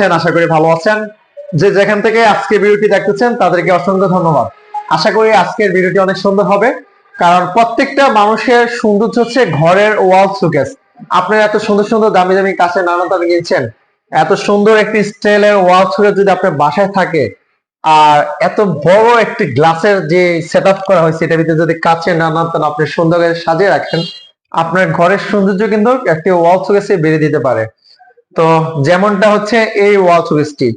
আছেন আশা করি ভালো আছেন। যে যেখান থেকে আজকে ভিডিওটি দেখতেছেন, তাদেরকে অসংখ্য ধন্যবাদ। আশা করি আজকের ভিডিওটি অনেক সুন্দর হবে, কারণ প্রত্যেকটা মানুষের সৌন্দর্য হচ্ছে ঘরের ওয়াল সুকেস আপনারা এত সুন্দর সুন্দর দামি দামি কাছে নানা দামি কিনছেন এত সুন্দর একটি স্টাইলের ওয়াল সুকেস যদি আপনার বাসায় থাকে, আর এত বড় একটি গ্লাসের যে সেট করা হয়েছে এটার ভিতরে যদি কাছে নানান তান আপনি সুন্দর করে সাজিয়ে রাখেন, আপনার ঘরের সৌন্দর্য কিন্তু একটি ওয়াল সুকেসে বেড়ে দিতে পারে। তো যেমনটা হচ্ছে এই ওয়াল সুকেসটি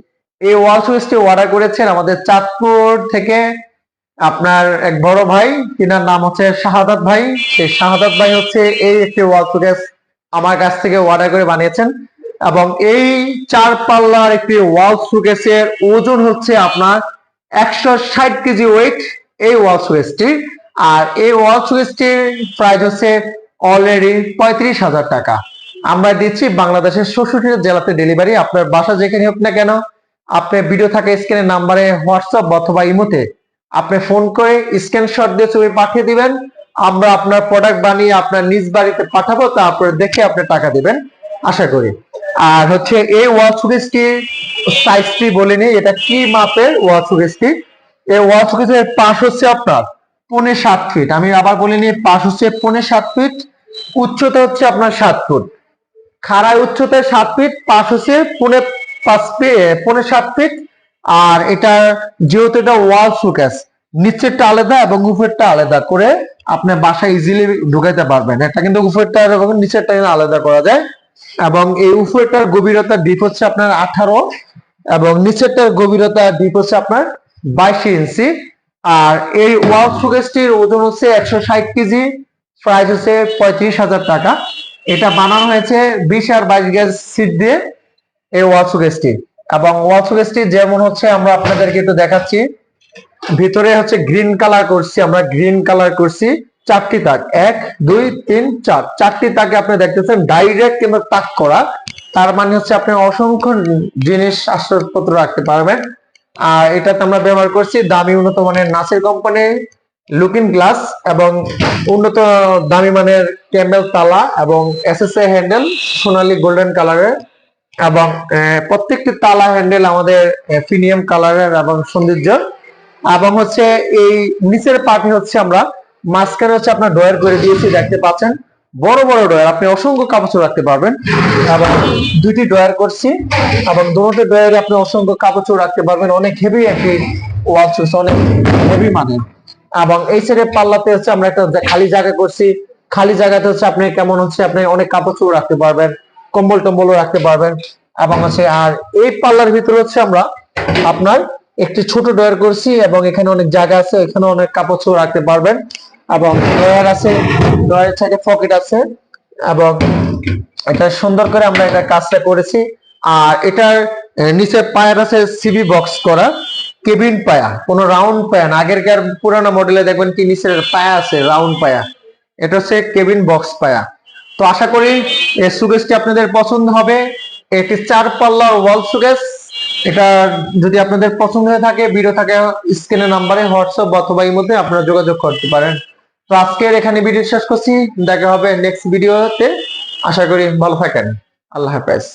এই ওয়াল সুকেসটি অর্ডার করেছেন আমাদের চাঁদপুর থেকে আপনার এক বড় ভাই, তিনার নাম হচ্ছে শাহাদাত ভাই। সেই শাহাদাত ভাই হচ্ছে এই একটি ওয়াল সুকেস আমার কাছ থেকে অর্ডার করে বানিয়েছেন। এবং এই চার পাল্লার একটি ওয়াল সুকেসের ওজন হচ্ছে আপনার একশো ষাট কেজি ওয়েট এই ওয়াল সুকেসটি আর এই ওয়াল সুকেসটির প্রাইস হচ্ছে অলরেডি পঁয়ত্রিশ হাজার টাকা। আমরা দিচ্ছি বাংলাদেশের ষষ্ঠটি জেলাতে ডেলিভারি আপনার বাসা যেখানে হোক না কেন আপনি ভিডিও থাকে স্ক্রিনের নাম্বারে হোয়াটসঅ্যাপ অথবা ইমোতে। আপনি ফোন করে স্ক্রিনশট দিয়ে ছবি পাঠিয়ে দিবেন। আমরা আপনার প্রোডাক্ট বানিয়ে আপনার নিজ বাড়িতে পাঠাবো, তারপরে দেখে আপনি টাকা দিবেন, আশা করি। আর হচ্ছে এই ওয়াচ সুকেসটি সাইজটি বলিনি, এটা কি মাপের ওয়াচ সুকেসটি এই ওয়াচ সুকেসের পাশ হচ্ছে আপনার পৌনে সাত ফিট আমি আবার বলিনি, পাশ হচ্ছে পৌনে সাত ফিট উচ্চতা হচ্ছে আপনার সাত ফুট খাড়ায় উচ্চতায় সাত ফিট পাশ হচ্ছে পৌনে পাঁচ পৌনে সাত ফিট আর এটা যেহেতু এটা ওয়াল সুকেস নিচেরটা আলাদা এবং উপরেরটা আলাদা করে আপনি বাসায় ইজিলি ঢুকাইতে পারবেন। এটা কিন্তু উপরেরটা এবং নিচেরটা আলাদা করা যায়। এবং এই উপরেরটার গভীরতা ডিপ হচ্ছে আপনার আঠারো এবং নিচেরটার গভীরতা ডিপ হচ্ছে আপনার বাইশ ইঞ্চি। আর এই ওয়াল সুকেসটির ওজন হচ্ছে একশো ষাট কেজি প্রাইস হচ্ছে পঁয়ত্রিশ হাজার টাকা। এটা বানানো হয়েছে বিশ আর বাইশ গ্যাস সিট দিয়ে এই ওয়াল সুকেসটি এবং ওয়াল সুকেসটি যেমন হচ্ছে আমরা আপনাদেরকে তো দেখাচ্ছি, ভিতরে হচ্ছে গ্রিন কালার করছি আমরা, গ্রিন কালার করছি, চারটি তাক, এক, দুই, তিন, চার। চারটি তাকে আপনি দেখতেছেন, ডাইরেক্ট কিন্তু তাক করা। তার মানে হচ্ছে আপনি অসংখ্য জিনিস আসবাবপত্র রাখতে পারবেন। আর এটাতে আমরা ব্যবহার করছি দামি উন্নত মানের নাসের কোম্পানি লুকিং গ্লাস এবং উন্নত দামি মানের ক্যামেল তালা এবং এসএসএ হ্যান্ডেল সোনালী গোল্ডেন কালারের এবং প্রত্যেকটি তালা হ্যান্ডেল আমাদের ফিনিয়াম কালারের এবং সৌন্দর্য এবং হচ্ছে এই নিচের পার্টি হচ্ছে আমরা মাঝখানে হচ্ছে আপনার ডয়ার করে দিয়েছি, দেখতে পাচ্ছেন। বড় বড় ডয়ার আপনি অসংখ্য কাপড় রাখতে পারবেন। এবং দুইটি ডয়ার করছি, এবং দুটো ডয়ারে আপনি অসংখ্য কাপড় রাখতে পারবেন। অনেক হেভি একটি ওয়াল অনেক হেভি মানের। এবং এই সাইডে পাল্লাতে হচ্ছে আমরা একটা খালি জায়গা করছি, খালি জায়গাতে হচ্ছে আপনি কেমন হচ্ছে আপনি অনেক কাপড় চোপড় রাখতে পারবেন, কম্বল টম্বলও রাখতে পারবেন এবং হচ্ছে আর এই পাল্লার ভিতরে হচ্ছে আমরা আপনার একটি ছোট ডয়ার করছি এবং এখানে অনেক জায়গা আছে এখানে অনেক কাপড় চোপড় রাখতে পারবেন এবং ডয়ার আছে ডয়ারের সাইডে পকেট আছে এবং এটা সুন্দর করে আমরা এটা কাজটা করেছি। আর এটার নিচে পায়ের আছে সিবি বক্স করা। কেবিন পায়া, কোনো রাউন্ড পায়া না। আগেরকার পুরানো মডেলে দেখবেন নিচের পায়া আছে রাউন্ড পায়া। এটা হচ্ছে কেবিন বক্স পায়া। তো আশা করি এই সুগেসটি আপনাদের পছন্দ হবে। এটি চার পাল্লার ওয়াল সুগেস এটা যদি আপনাদের পছন্দ হয়ে থাকে, ভিডিও থাকে স্ক্রিনের নাম্বারে হোয়াটসঅ্যাপ অথবা এই মধ্যে আপনারা যোগাযোগ করতে পারেন। তো আজকের এখানে ভিডিও শেষ করছি। দেখা হবে নেক্সট ভিডিওতে আশা করি ভালো থাকেন। আল্লাহ হাফেজ।